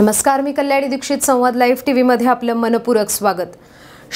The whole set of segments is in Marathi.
नमस्कार मी कल्याणी दीक्षित संवाद लाईव्ह टीव्हीमध्ये आपलं मनपूरक स्वागत.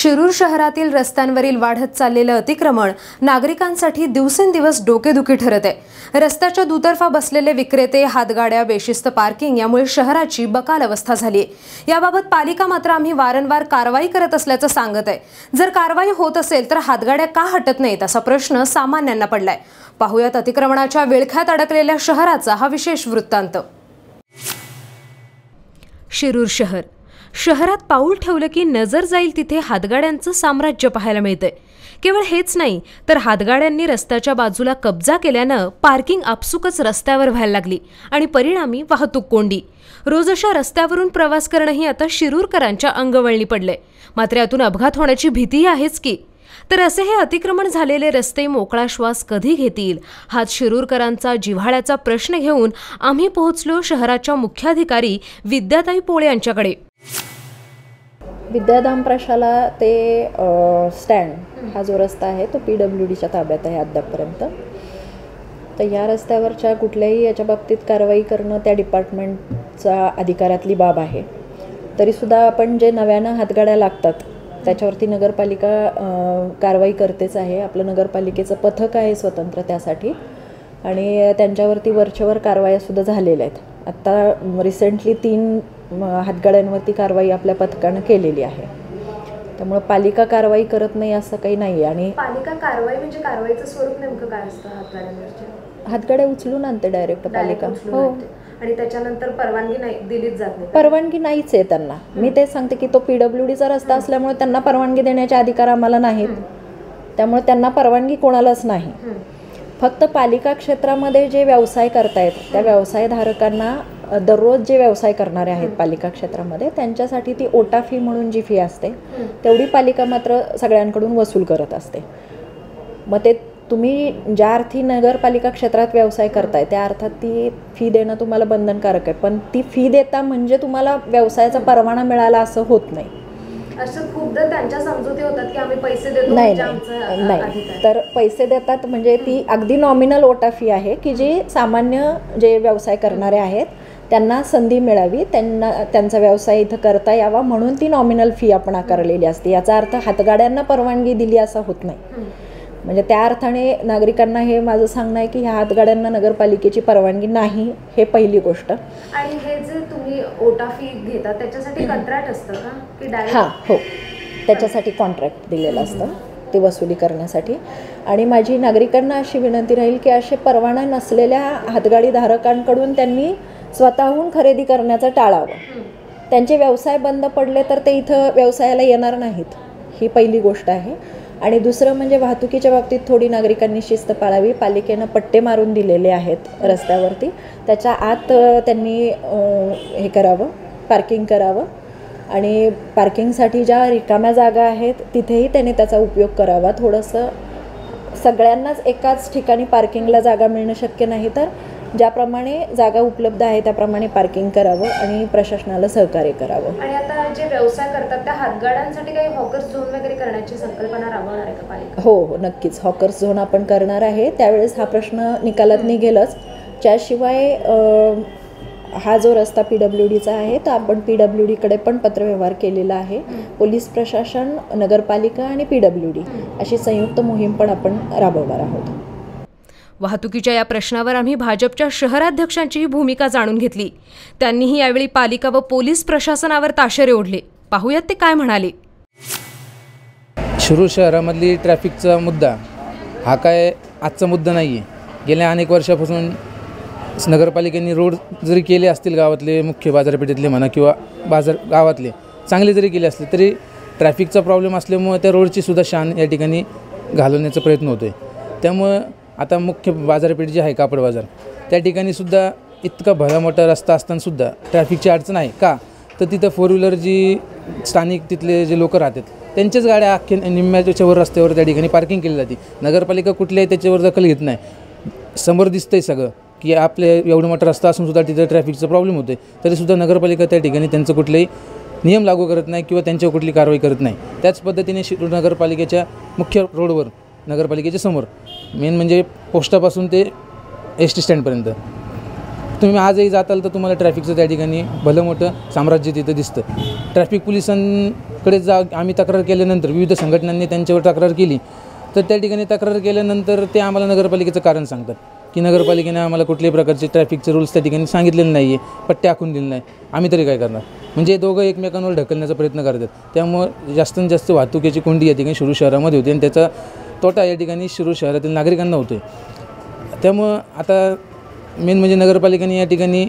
शिरूर शहरातील रस्त्यांवरील वाढत चाललेलं अतिक्रमण नागरिकांसाठी दिवसेंदिवस डोकेदुखी ठरत आहे. रस्त्याच्या दुतर्फा बसलेले विक्रेते हातगाड्या बेशिस्त पार्किंग यामुळे शहराची बकाल अवस्था झाली आहे याबाबत पालिका मात्र आम्ही वारंवार कारवाई करत असल्याचं सांगत आहे. जर कारवाई होत असेल तर हातगाड्या का हटत नाहीत असा प्रश्न सामान्यांना पडलाय. पाहुयात अतिक्रमणाच्या विळख्यात अडकलेल्या शहराचा हा विशेष वृत्तांत. शिरूर शहर. शहरात पाऊल ठेवलं की नजर जाईल तिथे हातगाड्यांचं साम्राज्य पाहायला मिळतंय. केवळ हेच नाही तर हातगाड्यांनी रस्त्याच्या बाजूला कब्जा केल्यानं पार्किंग आपसुकच रस्त्यावर व्हायला लागली आणि परिणामी वाहतूक कोंडी. रोज अशा रस्त्यावरून प्रवास करणंही आता शिरूरकरांच्या अंगवळणी पडलंय. मात्र यातून अपघात होण्याची भीतीही आहेच की तर असे हे अतिक्रमण झालेले रस्ते मोकळा श्वास कधी घेतील? हा शिरूरकरांचा जिव्हाळ्याचा प्रश्न घेऊन आम्ही पोहोचलो शहराच्या मुख्याधिकारी विद्याताई पोळे यांच्याकडे. विद्याधाम प्रशाला ते स्टँड हा जो रस्ता आहे तो पी डब्ल्यू डीच्या ताब्यात आहे अद्यापपर्यंत. तर या रस्त्यावरच्या कुठल्याही याच्या बाबतीत कारवाई करणं त्या डिपार्टमेंटचा अधिकारातली बाब आहे. तरीसुद्धा आपण जे नव्यानं हातगाड्या लागतात त्याच्यावरती नगरपालिका कारवाई करतेच आहे. आपलं नगरपालिकेचं पथक आहे स्वतंत्र त्यासाठी. आणि त्यांच्यावरती वरचेवर कारवायासुद्धा झालेल्या आहेत. आत्ता रिसेंटली तीन हातगाड्यांवरती कारवाई आपल्या पथकानं केलेली आहे. त्यामुळं पालिका कारवाई करत नाही असं काही नाही आहे आणि पालिका कारवाई म्हणजे कारवाईचं स्वरूप नेमकं काय असतं हातगाड्यांवरच्या? हातगाड्या उचलून आणते डायरेक्ट पालिका. हो. आणि त्याच्यानंतर परवानगी नाही दिलीच जात नाही. परवानगी नाहीच आहे त्यांना. मी तेच सांगते की तो पी डब्ल्यू डीचा रस्ता असल्यामुळे त्यांना परवानगी देण्याचे अधिकार आम्हाला नाहीत. त्यामुळे त्यांना परवानगी कोणालाच नाही. फक्त पालिका क्षेत्रामध्ये जे व्यवसाय करतायत त्या व्यवसायधारकांना दररोज जे व्यवसाय करणारे आहेत पालिका क्षेत्रामध्ये त्यांच्यासाठी ती ओटा फी म्हणून जी फी असते तेवढी पालिका मात्र सगळ्यांकडून वसूल करत असते. मग ते तुम्ही ज्या अर्थी नगरपालिका क्षेत्रात व्यवसाय करताय त्या अर्थात ती फी देणं तुम्हाला बंधनकारक आहे. पण ती फी देता म्हणजे तुम्हाला व्यवसायाचा परवाना मिळाला असं होत नाही. असं खूपदा त्यांच्या समजुती होतात की आम्ही पैसे देतो नाही म्हणजे नाही. नाही. तर पैसे देतात म्हणजे ती अगदी नॉमिनल ओटा फी आहे की जी सामान्य जे व्यवसाय करणारे आहेत त्यांना संधी मिळावी त्यांना त्यांचा व्यवसाय इथं करता यावा म्हणून ती नॉमिनल फी आपण आकारलेली असते. याचा अर्थ हातगाड्यांना परवानगी दिली असं होत नाही. म्हणजे त्या अर्थाने नागरिकांना हे माझं सांगणं आहे की ह्या हातगाड्यांना नगरपालिकेची परवानगी नाही हे पहिली गोष्ट. आणि हे जे तुम्ही ओटा फी घेता त्याच्यासाठी कंत्राट असतं का? की डायरेक्ट हां हो. त्याच्यासाठी कॉन्ट्रॅक्ट दिलेलं असतं. ते वसुली करण्यासाठी. आणि माझी नागरिकांना अशी विनंती राहील की असे परवाना नसलेल्या हातगाडी धारकांकडून त्यांनी स्वतःहून खरेदी करण्याचं टाळावं. त्यांचे व्यवसाय बंद पडले तर ते इथं व्यवसायाला येणार नाहीत. ही पहिली गोष्ट आहे. आणि दुसरं म्हणजे वाहतुकीच्या बाबतीत थोडी नागरिकांनी शिस्त पाळावी. पालिकेनं पट्टे मारून दिलेले आहेत रस्त्यावरती. त्याच्या आत त्यांनी हे करावं पार्किंग करावं. आणि पार्किंगसाठी ज्या रिकाम्या जागा आहेत तिथेही त्यांनी त्याचा उपयोग करावा. थोडंसं सगळ्यांनाच एकाच ठिकाणी पार्किंगला जागा मिळणं शक्य नाही तर ज्याप्रमाणे जागा उपलब्ध आहे त्याप्रमाणे पार्किंग करावं आणि प्रशासनाला सहकार्य करावं. आणि आता जे व्यवसाय करतात त्या हातगाड्यांसाठी काही हॉकर्स झोन वगैरे करण्याची संकल्पना राबवणार आहे का पालिका हो हो नक्कीच. हॉकर्स झोन आपण करणार आहे. त्यावेळेस हा प्रश्न निकालात निघेलच. त्याशिवाय हा जो रस्ता पी डब्ल्यू डीचा आहे तर आपण पी डब्ल्यू डीकडे पण पत्रव्यवहार केलेला आहे. पोलीस प्रशासन नगरपालिका आणि पी डब्ल्यू डी अशी संयुक्त मोहीम पण आपण राबवणार आहोत. वाहतुकीच्या या प्रश्नावर आम्ही भाजपच्या शहराध्यक्षांचीही भूमिका जाणून घेतली. त्यांनीही यावेळी पालिका व पोलीस प्रशासनावर ताशेरे ओढले. पाहूयात ते काय म्हणाले? शिरूर शहरामधली ट्रॅफिकचा मुद्दा हा काय आजचा मुद्दा नाही आहे गेल्या अनेक वर्षापासून नगरपालिकेने रोड जरी केले असतील गावातले मुख्य बाजारपेठेतले म्हणा किंवा बाजार गावातले चांगले जरी केले असले तरी ट्रॅफिकचा प्रॉब्लेम असल्यामुळे त्या रोडची सुद्धा शान या ठिकाणी घालवण्याचा प्रयत्न होतो आहे त्यामुळं आता मुख्य बाजारपेठ जी आहे कापड बाजार त्या ठिकाणी सुद्धा इतका भला मोठा रस्ता असतानासुद्धा ट्रॅफिकची अडचण आहे का? तर तिथं फोर व्हीलर जी स्थानिक तिथले जे लोक राहतात त्यांच्याच गाड्या अख्खे निम्म्याच्यावर रस्त्यावर त्या ठिकाणी पार्किंग केली जाते. नगरपालिका कुठल्याही त्याच्यावर दखल घेत नाही. समोर दिसतंय सगळं की आपले एवढं मोठा रस्ता असून सुद्धा तिथं ट्रॅफिकचा प्रॉब्लेम होतो आहे तरीसुद्धा नगरपालिका त्या ठिकाणी त्यांचं कुठलेही नियम लागू करत नाही किंवा त्यांच्यावर कुठली कारवाई करत नाही. त्याच पद्धतीने शिरूर नगरपालिकेच्या मुख्य रोडवर नगरपालिकेच्या समोर मेन म्हणजे पोस्टापासून ते एस टी स्टँडपर्यंत. तुम्ही आजही जाताल तर तुम्हाला ट्रॅफिकचं त्या ठिकाणी भलं मोठं साम्राज्य तिथं दिसतं. ट्रॅफिक पोलिसांकडे जा आम्ही तक्रार केल्यानंतर विविध संघटनांनी त्यांच्यावर तक्रार केली. तर त्या ठिकाणी तक्रार केल्यानंतर ते आम्हाला नगरपालिकेचं कारण सांगतात. की नगरपालिकेने आम्हाला कुठल्याही प्रकारचे ट्रॅफिकचे रूल्स त्या ठिकाणी सांगितलेले नाही आहे पट्टे आखून दिले नाही. आम्ही तरी काय करणार? म्हणजे दोघं एकमेकांवर ढकलण्याचा प्रयत्न करतात. त्यामुळं जास्तीत जास्त वाहतुकीची कोंडी या ठिकाणी शिरू शहरामध्ये होती आणि त्याचा तोटा या ठिकाणी शिरूर शहरातील नागरिकांना होतो आहे त्यामुळं आता मेन म्हणजे नगरपालिकेने या ठिकाणी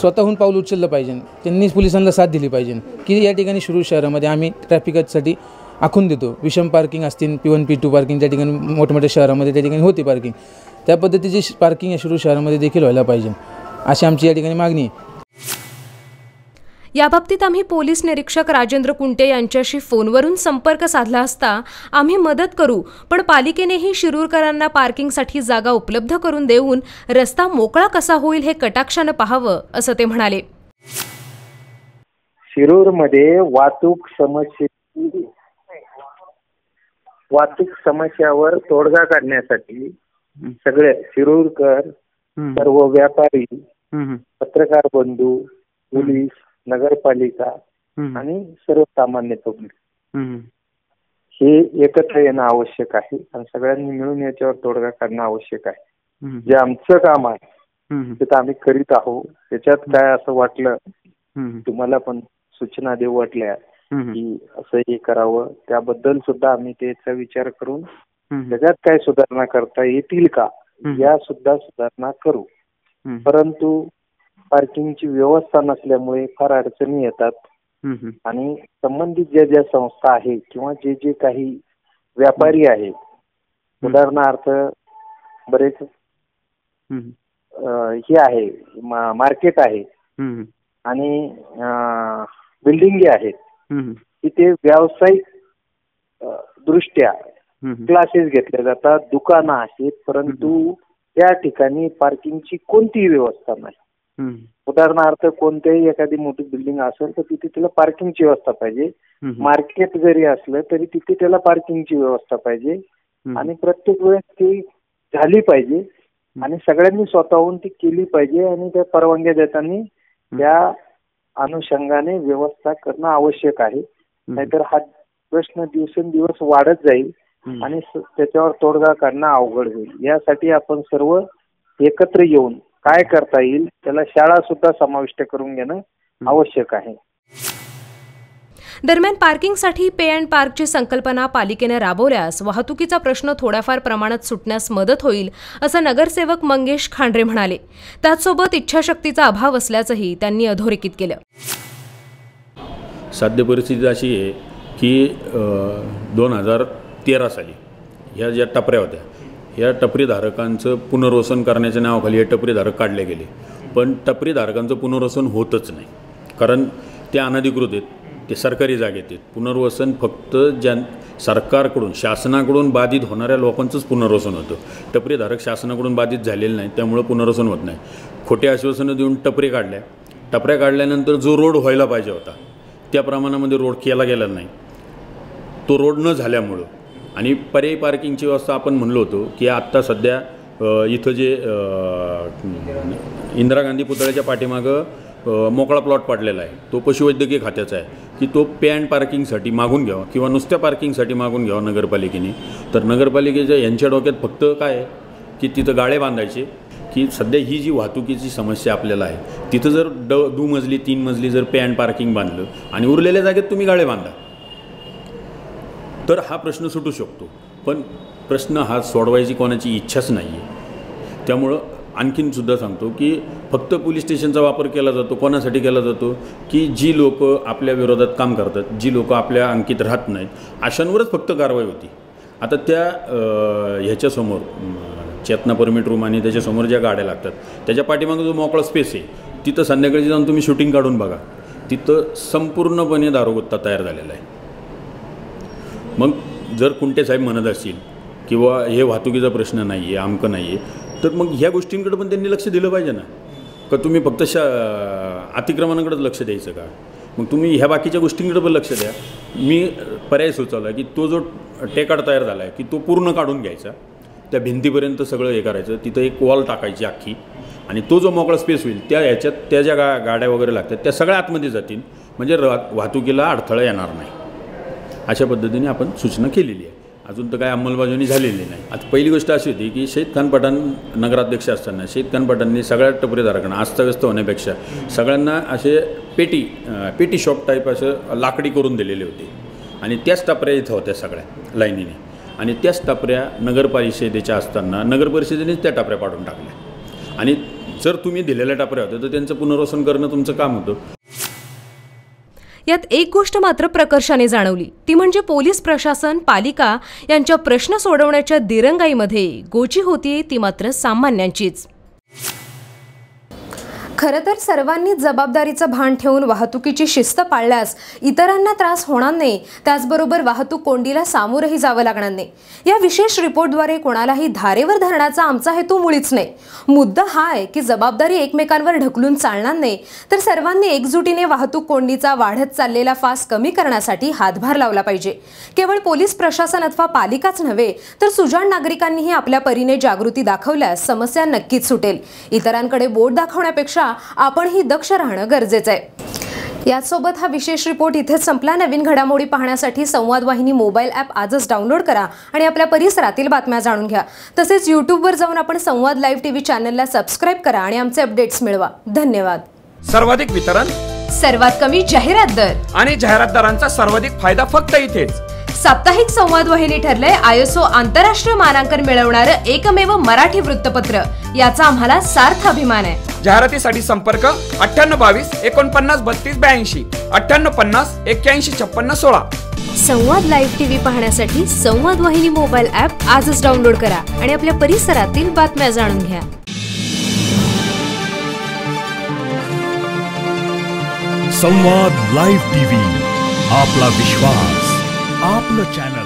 स्वतःहून पाऊल उचललं पाहिजे. त्यांनीच पोलिसांना साथ दिली पाहिजे. की या ठिकाणी शिरूर शहरामध्ये आम्ही ट्रॅफिकसाठी आखून देतो. विषम पार्किंग असतील P one P two parking त्या ठिकाणी मोठमोठ्या शहरामध्ये त्या ठिकाणी होती पार्किंग त्या पद्धतीची पार्किंग या शिरूर शहरामध्ये देखील व्हायला पाहिजे. अशी आमची या ठिकाणी मागणी आहे. याबाबतीत आम्ही पोलीस निरीक्षक राजेंद्र कुंटे यांच्याशी फोनवरून संपर्क साधला असता आम्ही मदत करू पण पालिकेनेही शिरूरकरांना पार्किंगसाठी जागा उपलब्ध करून देऊन रस्ता मोकळा कसा होईल हे कटाक्षानं पाहावं असं ते म्हणाले. शिरूरमध्ये वाहतूक समस्ये वाहतूक समस्यावर तोडगा काढण्यासाठी सगळे शिरूरकर सर्व व्यापारी पत्रकार बंधू पोलीस नगरपालिका आणि सर्वसामान्य पब्लिक. हे एकत्र येणं आवश्यक आहे आणि सगळ्यांनी मिळून याच्यावर तोडगा काढणं आवश्यक आहे. जे आमचं काम आहे ते तर आम्ही करीत आहोत. त्याच्यात काय असं वाटलं तुम्हाला पण सूचना देऊ वाटल्या की असं हे करावं. त्याबद्दल सुद्धा आम्ही त्याचा विचार करून त्याच्यात काय सुधारणा करता येतील का या सुद्धा सुधारणा करू. परंतु पार्किंगची व्यवस्था नसल्यामुळे फार अडचणी येतात. आणि संबंधित ज्या ज्या संस्था आहेत किंवा जे जे काही व्यापारी आहेत उदाहरणार्थ बरेच हे आहे मार्केट आहे. आणि बिल्डिंग आहेत. की ते व्यावसायिक दृष्ट्या क्लासेस घेतले जातात दुकानं आहेत परंतु त्या ठिकाणी पार्किंगची कोणतीही व्यवस्था नाही. उदाहरणार्थ कोणत्याही एखादी मोठी बिल्डिंग असेल तर तिथे त्याला पार्किंगची व्यवस्था पाहिजे. मार्केट जरी असलं तरी तिथे त्याला पार्किंगची व्यवस्था पाहिजे. आणि प्रत्येक वेळेस ती झाली पाहिजे. आणि सगळ्यांनी स्वतःहून ती केली पाहिजे आणि त्या परवानग्या देताना त्या अनुषंगाने व्यवस्था करणं आवश्यक आहे. नाहीतर हा प्रश्न दिवसेंदिवस वाढत जाईल आणि त्याच्यावर तोडगा काढणं अवघड होईल. यासाठी आपण सर्व एकत्र येऊन काय करता येईल त्याला शाळा सुद्धा समाविष्ट करून घेणं आवश्यक आहे. दरम्यान पार्किंगसाठी पे अँड पार्कची संकल्पना पालिकेनं राबवल्यास वाहतुकीचा प्रश्न थोड्याफार प्रमाणात सुटण्यास मदत होईल असं नगरसेवक मंगेश खांडरे म्हणाले. त्याचसोबत इच्छाशक्तीचा अभाव असल्याचंही त्यांनी अधोरेखित केलं. सध्या परिस्थिती अशी आहे की दोन हजार तेरा साली ह्या ज्या टपऱ्या होत्या या टपरीधारकांचं पुनर्वसन करण्याच्या नावाखाली हे टपरीधारक काढले गेले. पण टपरीधारकांचं पुनर्वसन होतच नाही. कारण ते अनधिकृत आहेत ते सरकारी जागेत आहेत. पुनर्वसन फक्त ज्या सरकारकडून शासनाकडून बाधित होणाऱ्या लोकांचंच पुनर्वसन होतं. टपरीधारक शासनाकडून बाधित झालेले नाही त्यामुळं पुनर्वसन होत नाही. खोटे आश्वासनं देऊन टपरी काढल्या. टपऱ्या काढल्यानंतर जो रोड व्हायला पाहिजे होता त्या प्रमाणामध्ये रोड केला गेला नाही. तो रोड न झाल्यामुळं आणि पर्यायी पार्किंगची व्यवस्था आपण म्हणलो होतो की आत्ता सध्या इथं जे इंदिरा गांधी पुतळ्याच्या पाठीमागं मोकळा प्लॉट पाडलेला आहे. तो पशुवैद्यकीय खात्याचा आहे की तो पे अँड पार्किंगसाठी मागून घ्यावा किंवा नुसत्या पार्किंगसाठी मागून घ्यावा नगरपालिकेने. तर नगरपालिकेच्या यांच्या डोक्यात फक्त काय की तिथं गाळे बांधायचे की सध्या ही जी वाहतुकीची समस्या आपल्याला आहे तिथं जर ड दुमजली तीन मजली जर पे अँड पार्किंग बांधलं आणि उरलेल्या जागेत तुम्ही गाळे बांधा तर हा प्रश्न सुटू शकतो. पण प्रश्न हा सोडवायची कोणाची इच्छाच नाही आहे त्यामुळं आणखीन सुद्धा सांगतो की फक्त पोलीस स्टेशनचा वापर केला जातो कोणासाठी केला जातो की जी लोक आपल्या विरोधात काम करतात जी लोक आपल्या अंकित राहत नाहीत अशांवरच फक्त कारवाई होती. आता त्या ह्याच्यासमोर चेतना परमिट रूम आणि त्याच्यासमोर ज्या गाड्या लागतात त्याच्या पाठीमागं जो मोकळा स्पेस आहे तिथं संध्याकाळी जाऊन तुम्ही शूटिंग काढून बघा. तिथं संपूर्णपणे दारोगत्ता तयार झालेला आहे. मग जर कुंटे साहेब म्हणत असतील किंवा हे वाहतुकीचा प्रश्न नाही आहे आमकं नाही आहे तर मग ह्या गोष्टींकडे पण त्यांनी लक्ष दिलं पाहिजे ना. का तुम्ही फक्त शा अतिक्रमणाकडेच लक्ष द्यायचं का? मग तुम्ही ह्या बाकीच्या गोष्टींकडे पण लक्ष द्या. मी पर्याय सुचवला की तो जो टेकाड तयार झाला आहे की तो पूर्ण काढून घ्यायचा. त्या भिंतीपर्यंत सगळं हे करायचं. तिथं एक वॉल टाकायची अख्खी आणि तो जो मोकळा स्पेस होईल त्या ह्याच्यात त्या ज्या गा गाड्या वगैरे लागतात त्या सगळ्या आतमध्ये जातील. म्हणजे र वाहतुकीला अडथळा येणार नाही. अशा पद्धतीने आपण सूचना केलेली आहे. अजून तर काय अंमलबजावणी झालेली नाही. आता पहिली गोष्ट अशी होती की शेतखान पठाण नगराध्यक्ष असताना शेतखान खान पठाणनी सगळ्या टपरीधारकांना अस्तव्यस्त होण्यापेक्षा सगळ्यांना असे पेटी पेटी शॉप टाईप असं लाकडी करून दिलेले होते. आणि त्याच टपऱ्या इथं होत्या सगळ्या लाईनीने. आणि त्याच टपऱ्या नगरपरिषदेच्या असताना नगरपरिषदेनेच त्या टपऱ्या पाडून टाकल्या. आणि जर तुम्ही दिलेल्या टपऱ्या होत्या तर त्यांचं पुनर्वसन करणं तुमचं काम होतं. यात एक गोष्ट मात्र प्रकर्षाने जाणवली. ती म्हणजे पोलीस प्रशासन पालिका यांच्या प्रश्न सोडवण्याच्या दिरंगाईमध्ये गोची होती ती मात्र सामान्यांचीच. खरं तर सर्वांनी जबाबदारीचं भान ठेवून वाहतुकीची शिस्त पाळल्यास इतरांना त्रास होणार नाही. त्याचबरोबर वाहतूक कोंडीला सामोरंही जावं लागणार नाही. या विशेष रिपोर्टद्वारे कोणालाही धारेवर धरण्याचा आमचा हेतू मुळीच नाही. मुद्दा हा आहे की जबाबदारी एकमेकांवर ढकलून चालणार नाही तर सर्वांनी एकजुटीने वाहतूक कोंडीचा वाढत चाललेला फास कमी करण्यासाठी हातभार लावला पाहिजे. केवळ पोलीस प्रशासन अथवा पालिकाच नव्हे तर सुजाण नागरिकांनीही आपल्या परीने जागृती दाखवल्यास समस्या नक्कीच सुटेल. इतरांकडे बोट दाखवण्यापेक्षा आपणही दक्ष राहणं गरजेचं आहे. याचसोबत हा विशेष रिपोर्ट इथेच संपला. नवीन घडामोडी पाहण्यासाठी संवाद वाहिनी मोबाईल ॲप आजच डाउनलोड करा आणि आपल्या परिसरातील बातम्या जाणून घ्या. तसेच यूट्यूबवर जाऊन आपण संवाद लाईव्ह टीव्ही चॅनलला सबस्क्राईब करा आणि आमचे अपडेट्स मिळवा. धन्यवाद. सर्वाधिक वितरण सर्वात कमी जाहिरात दर. आणि जाहिरातदारांचा सर्वाधिक फायदा फक्त इथेच. साप्ताहिक संवाद वाहिनी ठरलंय आयएसओ आंतरराष्ट्रीय मानांकन मिळवणारं एकमेव मराठी वृत्तपत्र. याचा आम्हाला सार्थ अभिमान आहे. जाहिरातीसाठी संपर्क अठ्ठ्याण्णव बावीस एकोणपन्नास बत्तीस ब्याऐंशी अठ्ठ्याण्णव पन्नास एक्क्याऐंशी छप्पन्न सोळा. संवाद लाईव्ह टीव्ही पाहण्यासाठी संवाद वाहिनी मोबाईल ॲप आजच डाउनलोड करा आणि आपल्या परिसरातील बातम्या जाणून घ्या. संवाद लाईव्ह टीव्ही आपला विश्वास. आपलं चॅनल